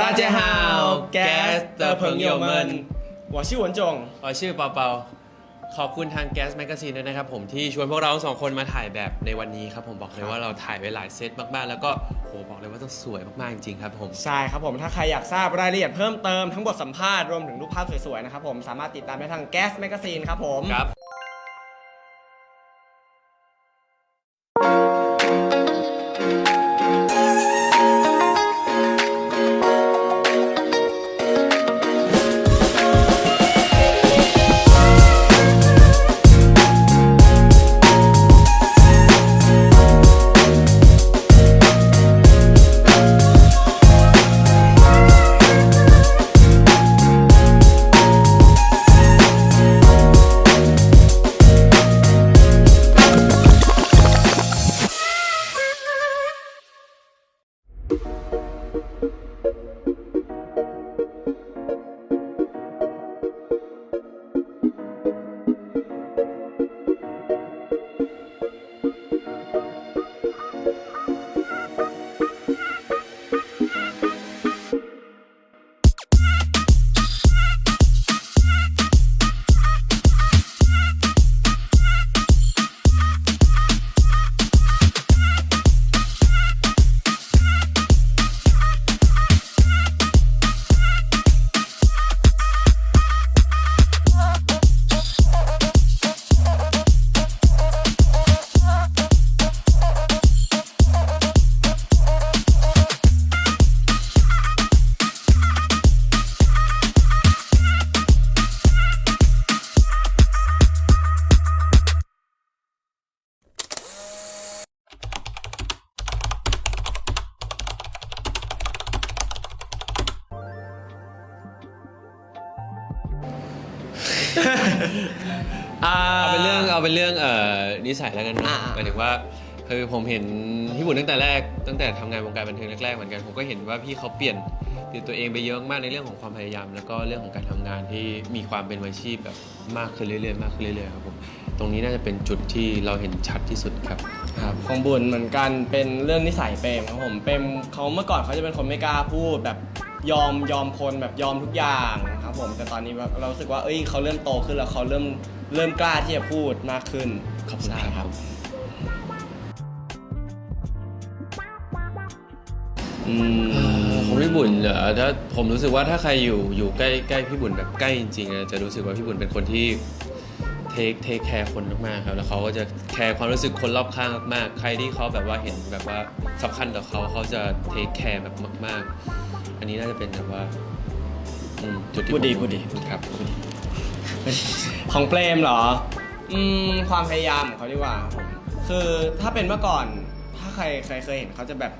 大家好，Gas 的朋友们，我是文总。 อ๋อชื่อเปาเปาขอบคุณทาง Gas Magazine ด้วยนะครับผมที่ชวนพวกเราสองคนมาถ่ายแบบในวันนี้ครับผมบอกเลยว่าเราถ่ายไว้หลายเซตมากๆ แล้วก็โหบอกเลยว่าต้องสวยมากๆจริงๆครับผม ใช่ครับผมถ้าใครอยากทราบรายละเอียดเพิ่มเติมทั้งบทสัมภาษณ์รวมถึงรูปภาพสวยๆนะครับผมสามารถติดตามได้ทาง Gas Magazine ครับผม ครับ เอาเป็นเรื่องเอาเป็นเรื่องเอ่อนิสัยแล้วกันเนอะอ่า หมายถึงว่าคือผมเห็นพี่บุญตั้งแต่แรกตั้งแต่ทำงานวงการบันเทิงแรกๆเหมือนกันผมก็เห็นว่าพี่เขาเปลี่ยนเปลี่ยนตัวเองไปเยอะมากในเรื่องของความพยายาม แล้วก็เรื่องของการทำงานที่มีความเป็นมืออาชีพแบบมากขึ้นเรื่อยๆมากขึ้นเรื่อยๆครับผมตรงนี้น่าจะเป็นจุดที่เราเห็นชัดที่สุดครับครับ ของบุญเหมือนกันเป็นเรื่องนิสัยเปรมครับผมเปรมเขาเมื่อก่อนเขาจะเป็นคนไม่กล้าพูดแบบยอมยอมคนแบบยอมทุกอย่าง ครับผมแต่ตอนนี้แบบเรารู้สึกว่าเอ้ยเขาเริ่มโตขึ้นแล้วเขาเริ่มเริ่มกล้าที่จะพูดมากขึ้นขอบคุณใช่ครับอืมของพี่บุญเหรอถ้าผมรู้สึกว่าถ้าใครอยู่อยู่ใกล้ใกล้พี่บุญแบบใกล้จริงๆอะจะรู้สึกว่าพี่บุญเป็นคนที่เทคเทคแคร์คนมากๆครับแล้วเขาก็จะแคร์ความรู้สึกคนรอบข้างมากๆใครที่เขาแบบว่าเห็นแบบว่าสำคัญต่อเขาเขาจะเทคแคร์แบบมาก ๆ อันนี้น่าจะเป็นแบบว่า อืมจุดที่พูดดีผมพูดดีครับพูดดีของเปรมเหรอ อืม ความพยายามของเขาดีกว่าครับผมคือถ้าเป็นเมื่อก่อน ถ้าใครใครเคยเห็นเขาจะแบบ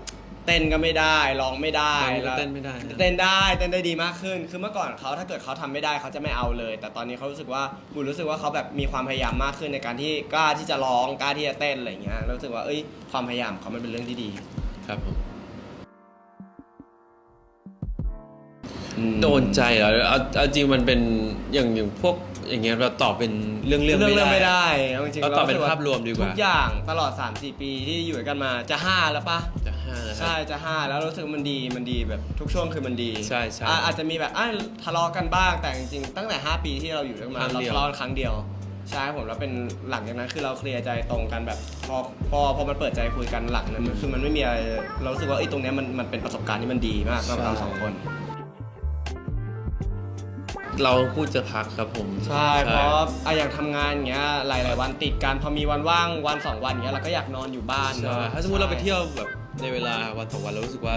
เต้นก็ไม่ได้ร้องไม่ได้ตอนนี้ก็แล้วเต้นไม่ได้นะ เต้นได้เต้นได้ดีมากขึ้น คือเมื่อก่อนเขาถ้าเกิดเขาทำไม่ได้เขาจะไม่เอาเลย แต่ตอนนี้เขารู้สึกว่าบุญรู้สึกว่าเขาแบบมีความพยายามมากขึ้นในการที่กล้าที่จะร้องกล้าที่จะเต้นอะไรอย่างเงี้ยแล้วรู้สึกว่าเอ้ยความพยายามของเขามันเป็นเรื่องที่ดี ครับผม โดนใจเหรอเอาเอาจริงมันเป็นอย่างอย่างพวกอย่างเงี้ยเราตอบเป็นเรื่องเรื่องเรื่องเรื่องไม่ไม่ได้ได้เอาจริงๆเราตอบเป็นสึกภาพรวมดีกว่าทุกอย่างตลอด 3-4 ปีที่อยู่ด้วยกันมาจะ 5 แล้วปะจะห้าแล้วครัใช่บจะ 5 แล้วรู้สึกมันดีมันดีแบบทุกช่วงคือมันดีใช่ใช่อะอาจจะมีแบบอะทะเลาะกันบ้างแต่จริงๆตั้งแต่ 5 ปีที่เราอยู่ด้วยกันมาครั้เรางเดียวทะเลาะกันครั้งเดียวใช่ผมแล้วเป็นหลังจากนั้นคือเราเคลียร์ใจตรงกันแบบพอพอพอมันเปิดใจคุยกันหลังนั้นมันคือมันไม่มีอะไรเรารู้สึกว่าไอ้ยตรงเนี้ยมันมันเป็นประสบการณ์ที่มันดีมากสำหรับเราสองคน เราพูดจะพักครับผมใช่เพราะอะอย่างทำงานอย่างเงี้ยหลาย ๆ วันติดกันพอมีวันว่างวันสองวันอย่างเงี้ยเราก็อยากนอนอยู่บ้านใช่เนอะถ้าสมมติเราไปเที่ยวแบบในเวลาวันสองวันเรารู้สึกว่า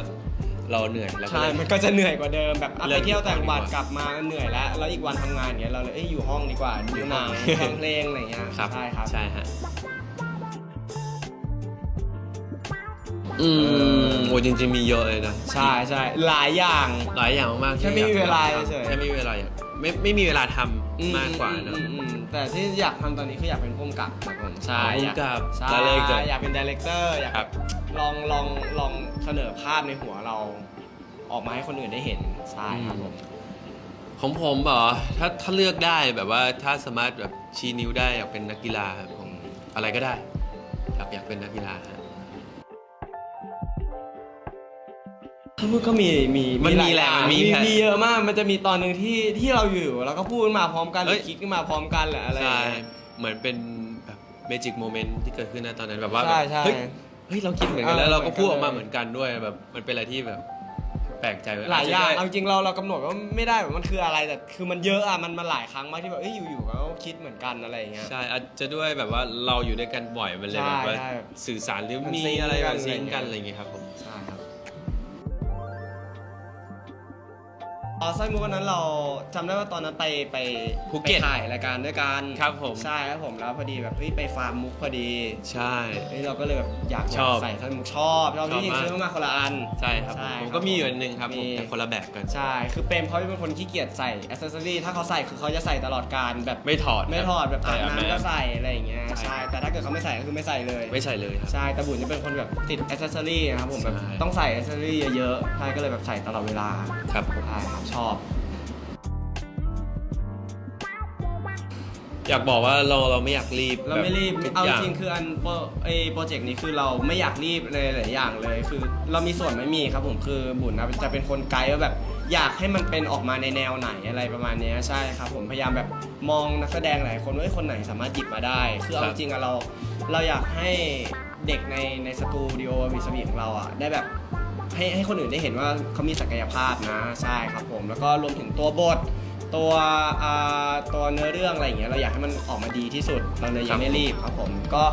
เราเหนื่อยแล้วก็ใช่เลย มันก็จะเหนื่อยกว่าเดิมแบบอะเลิไปกเที่ยวต่างจังหวัดดีกว่ากลับมาเหนื่อยแล้วแล้วอีกวันทำงานอย่างเงี้ยเราเลยเอ้ยอยู่ห้องดีกว่าดูหนังอยู่ห้ฟัองงเพลงอะไรเงี้ยครับ ใช่ครับ ใช่ฮะ อืมโอ้จริงๆมีเยอะเลยนะใช่ใช่หลายอย่าง หลายอย่างมากๆแค่ที่ไม่มีอยกเวลาทำเฉยๆ แค่ไม่มีเวลาอยากไม่ไม่มีเวลาทำอืมากกว่าเนอะอืมอืมแต่ที่อยากทำตอนนี้คืออยากเป็นผู้กำกับครับผมใช่อ๋ออยากผู้กำกับใช่แล้วเลยจะอยากเป็นดีเลกเตอร์อยากครับ ลองลองลองเสนอภาพในหัวเรา ออกมาให้คนอื่นได้เห็นใช่ครับผมของผมเหรอถ้าถ้าเลือกได้แบบว่าถ้าสามารถแบบชี้นิ้วได้อยากเป็นนักกีฬาครับผมอะไรก็ได้ครับอยากเป็นนักกีฬาฮะ ถ้าพูดก็มีมีมันมีายแหละอย่างมันมีมีแหละมีเยอะมากมันจะมีตอนหนึ่งที่ที่เราอยู่แล้วก็พูดขึ้นมาพร้อมกันหเอ้รืย อคิดขึ้นมาพร้อมกันแหละอะไรอใช่ย่างเงี้ย เหมือนเป็นแบบเมจิกโมเมนต์ที่เกิดขึ้นนะตอนนั้นแบบว่าใช่ใช่เฮ้ยเฮ้ยเราคิดเหมือนกันเออแล้วเราก็พูดเหอมืออนกันกมาเหมือนกันด้วยแบบมันเป็นอะไรที่แบบแปลกใจหลายอย่างจจะเอาด้วยจริงเราเรากำหนดว่าไม่ได้แบบมันคืออะไรแต่คือมันเยอะอะมันมาหลายครั้งมากที่แบบเอ้ยอยู่ๆก็คิดเหมือนกันอะไรอย่างเงี้ย ใช่อาจจะด้วยแบบว่าเราอยู่ด้วยกันบ่อยมันเลยแบบว่าใช่ใช่สื่อสารหรือมันมีซิงค์อะไรกัแบนบซิงก์กันอะอะไรไรออย่างเงี้เงี้ยยครับผม ใช่ ครับอ๋อไส้มุกวันนั้นเราจำได้ว่าตอนนั้นไปไปภูเก็ตไปถ่ายรายการด้วยกันครับผม ใช่ครับผมแล้วพอดีแบบเฮ้ยไปฟาร์มมุกพอดีใช่ เฮ้ยเราก็เลยแบบอยากชอบใส่ไส้มุกชอบชอบชอบที่จริงมาก ซื้อมาคนละอัน ใช่ครับใช่ผมครับก็มีอยู่อันหนึ่งครับผมมีแต่คนละแบบกัน ใช่คือเปรมเขาเป็นคนขี้เกียจใส่อ c เซสซอรี่ถ้าเขาใส่คือเขาจะใส่ตลอดการแบบไม่ถอดไม่ถอดแบบอาบใช่น้ำก็ใส่อะไรอย่างเงี้ยใช่ใช่แต่ถ้าเกิดเขาไม่ใส่ก็คือไม่ใส่เลย ไม่ใช่เลยครับ ใช่แต่บุญจะเป็นคนแบบติดอ c เซสซอรี่นะครับผมแบบใช่ ต้องใส่อ c เซสซอรี่เยอะๆใช่ก็เลยแบบใส่ตลอดเวลาครับผม ใช่ครับชอบ อยากบอกว่าเราเราไม่อยากรีบเราไม่รีบ แบบทุกเอาอย่างจริงคืออันโปรไอโปรเจกต์นี้คือเราไม่อยากรีบเลยหลายอย่างเลย คือเรามีส่วนไม่มีครับผมคือบุญนะจะเป็นคนไกด์ว่าแบบ อยากให้มันเป็นออกมาในแนวไหนอะไรประมาณเนี้ยใช่ครับผมพยายามแบบมองนักแสดงหลายคนว่าเอ้ยคนไหนสามารถหยิบมาได้ คือเอาครัจบริงอะเราเราอยากให้เด็กในในสตูดิโอวิสบีของเราอะได้แบบ ให้ให้คนอื่นได้เห็นว่าเขามีศักยภาพนะใช่ครับผม แล้วก็รวมถึงตัวบท ตัวอ่าตัวเนื้อเรื่องอะไรอย่างเงี้ยเราอยากให้มันออกมาดีที่สุดเราเลยยังไม่รีบครับผมก็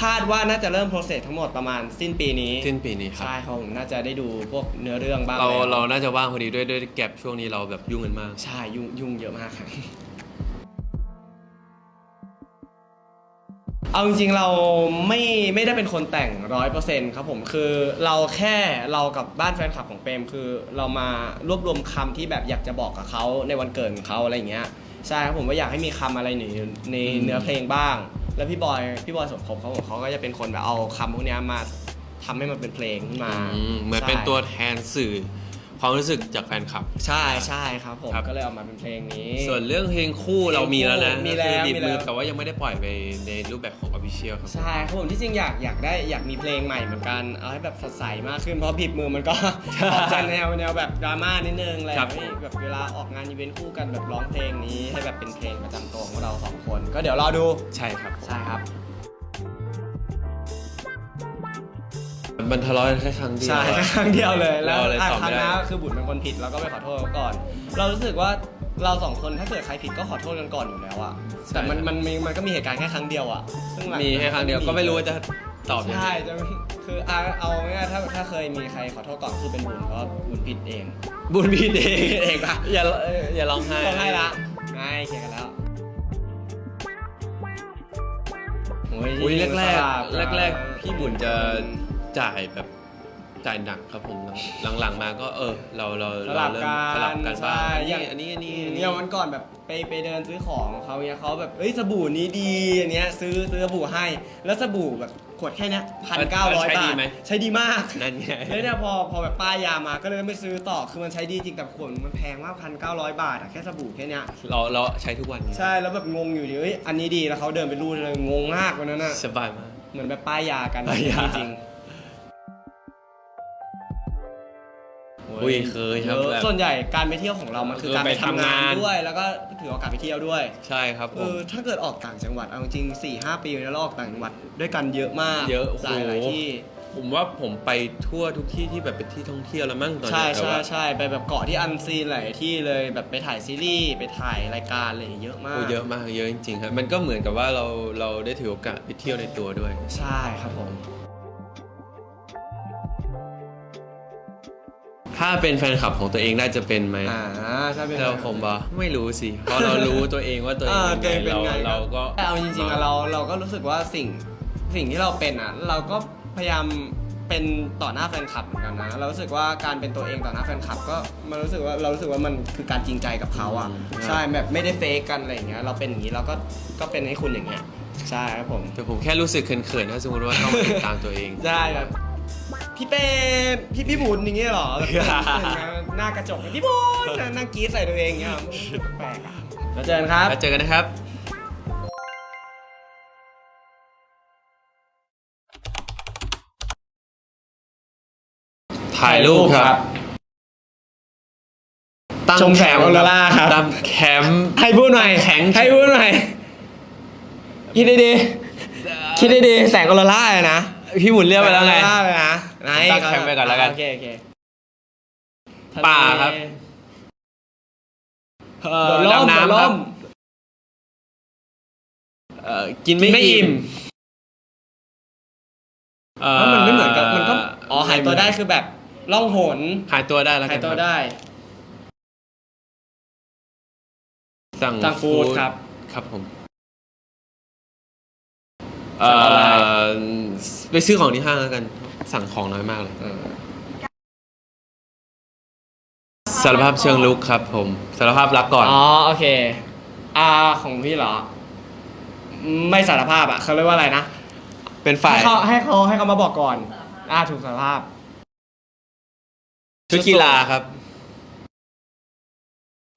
คาดว่าน่าจะเริ่มโปรเซสทั้งหมดประมาณสิ้นปีนี้สิ้นปีนี้ครับ ใช่ครับผมน่าจะได้ดูพวกเนื้อเรื่องบ้างเราแล้วเราน่าจะว่างพอดีด้วยด้วยแก็บช่วงนี้เราแบบยุ่งกันมาก ใช่ยุ่งยุ่งเยอะมากครับ เอาจริงๆเราไม่ไม่ได้เป็นคนแต่งร้อยเปอร์เซ็นต์ครับผมคือเราแค่เรากับบ้านแฟนคลับของเปรมคือ เรามารวบรวมคำที่แบบอยากจะบอกกับเขาในวันเกิดของเขาอะไรอย่างเงี้ยใช่ครับผมว่าอยากให้มีคำอะไรในในอืมเนื้อเพลงบ้าง แล้วพี่บอยพี่บอยสมภพเขาเขาก็จะเป็นคนแบบเอาคำพวกเนี้ยมาทำให้มันเป็นเพลงขึ้นมาอืมเหมือนเป็นใช่ ตัวแทนสื่อ ความรู้สึกจากแฟนคลับ ใช่ใช่ครับผมครับ ก็เลยเอามาเป็นเพลงนี้ ส่วนเรื่องเพลงคู่เรามีแล้วนะมีแล้วก็คือดีดมีแล้มือวแต่ว่ายังไม่ได้ปล่อยไปในรูปแบบของ Official ครับ ใช่ครับผมที่จริงอยากอยากได้อยากมีเพลงใหม่เหมือนกันเอาให้แบบสดใสมากขึ้นเพราะผิดมือมันก็ ออกจากแนวแนวแบบดราม่านิดนึงอะไรครับเฮ้ยแบบเวลาออกงานอีเวนต์คู่กันแบบร้องเพลงนี้ให้แบบเป็นเพลงประจำตัวของเราสองคน ก็เดี๋ยวรอดูใช่ครับ ใช่ครับ มันทะเลาะกันแค่ครั้งเดียวใช่อะ แค่ครั้งเดียวเลยแล้วเราเลยอะตอบครั้ไม่งหได้น้าคือบุญเป็นคนผิดเราก็ไปขอโทษเขาก่อน เรารู้สึกว่าเราสองคนถ้าเกิดใครผิดก็ขอโทษกันก่อนอยู่แล้วอะแต่มันมันมันมันก็มีเหตุการณ์แค่ครั้งเดียวอะซึ่งหลังมีแค่ครั้งเดียวก็ไม่รู้ว่าจะตอบยังไง ใช่จะคือเอาเอาง่ายๆถ้าถ้าเคยมีใครขอโทษก่อนคือเป็นบุญเพราะบุญผิดเองบุญพี่เองเองปะอย่าเอ่ออย่าร้องไห้ร้องไห้ละง่ายเคลียร์กันแล้วโอ้ยอุ้ยแรกแรกสลับแรกแรกๆพี่บุญจะ จ่ายแบบจ่ายหนักครับผมหลังๆมาก็เออ เราเราสลับเราเริ่กัมนสลับกันบ้างใช่อันอนี้ย่างอันนี้อันนี้อันนี้เนี่ยวันก่อนแบบไปไปเดินซื้อของเขาเนี่ยเขาแบบเอ้ยสบู่นี้ดีอันเนี้ยซื้อซื้อสบู่ให้ แล้วสบู่แบบขวดแค่เนี้ยพันเก้าร้อยใช้บาดีทไหม ใช้ดีมาก นั่นไง แล้วเนี่ยพอพอแบบป้ายยามาก็เลยไม่ซื้อต่อคือมันใช้ดีจริงแต่ขวดมันแพงมากพันเก้าร้อยบาทอะแค่สบู่แค่เนี้ยเราเราใช้ทุกวันใช่แล้วแบบงงอยู่ดิเอ้ยอันนี้ดีแล้วเขาเดินไปรูดเลยงงมากวันนั้นน่ะสบายมาก เหมือนแบบป้ายยากันป้ายยา จริงๆ อุ้ยเคยครับเยอะแบบ ส่วนใหญ่การไปเที่ยวของเรามันคือเออการไปไปทำทำงางานนด้วย แล้วก็ถือโอกาสไปเที่ยวด้วยใช่ครับผเอม อถ้าเกิดออกต่างจังหวัดเอาจริง4ี่ห้าปีแล้วเราออกต่างจังหวัดด้วยกันเยอะมากเยอะหลายหลายโอ้โหที่ ผมว่าผมไปทั่วทุกที่ที่แบบเป็นที่ท่องเที่ยวแล้วมั้งตอนใช่นี้แต่ใช่ว่าใช่ไปแบบเกาะที่อันซีนหลายที่เลยแบบไปถ่ายซีรีส์ไปถ่ายรายการอะไรอย่างเงี้ยเยอะมากโอ้เยอะมากเยอะจริงๆครับมันก็เหมือนกับว่าเราเราได้ถือโอกาสไปเที่ยวในตัวด้วย ใช่ครับผม ถ้าเป็นแฟนคลับของตัวเองน่าจะเป็นไหมอ่าใช่เป็นแต่ผมบอกไม่รู้สิเพราะเรารู้ตัวเองว่าตัวเองอ่าเป็นตัวเองเป็นไงไงเราครับเราก็แต่เอาจริงๆอะเราเราก็รู้สึกว่าสิ่งสิ่งที่เราเป็นอะ เราก็พยายามเป็นต่อหน้าแฟนคลับเหมือนกันนะเรารู้สึกว่าการเป็นตัวเองต่อหน้าแฟนคลับ ก็มันรู้สึกว่าเรารู้สึกว่ามันคือการจริงใจกับเขาอะใช่แบบไม่ได้เฟกกันอะไรอย่างเงี้ยเราเป็นอย่างนี้เราก็ก็เป็นให้คุณอย่างเงี้ยใช่ครับผมแต่ผมแค่รู้สึกเขินๆถ้าสมมติว่าต้องติดตามตัวเองใช่แบบ พี่เป้พี่พี่บุญอย่างเงี้ยเหรอแบบเห็นหน้ากระจกพี่บุญนั่งกรี๊ดใส่ตัวเองอย่างเงี้ยแปลกๆอะแล้วเจอกันครับ แล้วเจอกันนะครับถ่ายรูปครับ ตั้งชมแสงคมป์ออโรราครับตั้งแคมป์ให้พูดหน่อยแข็งให้พูดหน่อยคิดดีๆคิดดีๆแสงออโรราเลยนะ พี่บุญเรียกไปแล้วไงสออโรราเลยนะไหนตั้งแคมป์ไว้ก่อนแล้วกัน โอเคโอเคป่าครับ เอ่อโดดร่มดำโดดน้ำคร่รับม เอ่อกินไม่ไม่อิ่อิ่มม เอ่อเพราะมันไม่เหมือนกับมันก็อ๋อหายตัวได้คือแบบล่องหนหายตัวได้แล้วหากัยนตัวครับได้ สั่งสั่งฟู้ดครับ ครับผมสั่งออนไลน์เอ่อ ไปซื้อของที่ห้างแล้วกันสั่งของน้อยมากเลยสารภาพเชิงลุกครับ ผมสารภาพรักก่อน อ๋อโอเคอ่าของพี่เหรอ ไม่สารภาพอะเขาเรียกว่าอะไรนะเป็นฝ่ายให้เขาให้เขาให้เขามาบอกก่อน อ่าถูกสารภาพ ชุดกีฬาครับ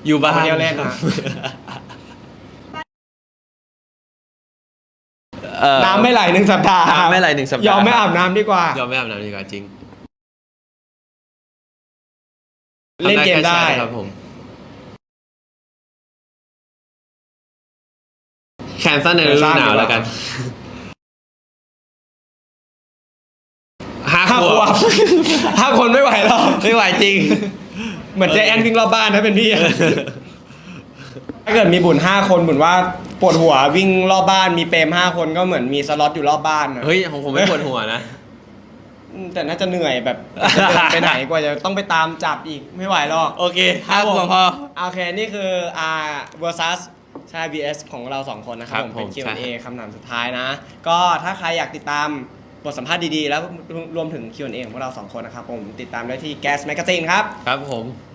อยู่บ้านคนเดียวเล่นอ เอ่อ น้ำไม่ไหลหนึ่งสัปดาห์น้ำไม่ไหลหนึ่งสัปดาห์ ยอมไม่อาบน้ำดีกว่า ยอมไม่อาบน้ำดีกว่าจริงเล่นเกมได้ทำแค่แชทครับผม แขนสั้นในฤดูหนาวแล้วกันห้าห้าขขววบบ ห้าคนไม่ไหวหรอกไม่ไหวจริง เหมือนเจแอนวิ่งรอบบ้านถ้าเป็นพี่อะ ถ้าเกิดมีบุญห้าคนบุญว่าปวดหัววิ่งรอบบ้านมีเปรมห้าคนก็เหมือนมีสล็อตอยู่รอบบ้านอะเฮ้ยของผมไม่ปวดหัวนะ อืมแต่น่าจะเหนื่อยแบบไปไหนกว่าจะต้องไปตามจับอีกไม่ไหวหรอก โอเคห้าขวบพอ โอเค นี่คืออ่า versus ใช่ vs ของเราสองคนนะครับครับผม เป็นผม Q&A ใช่คำถามสุดท้ายนะ ก็ถ้าใครอยากติดตามบทสัมภาษณ์ดีๆ แล้วรวมถึง Q&A ของพวกเราสองคนนะครับผมติดตามได้ที่ Gas Magazine ครับ ครับผมค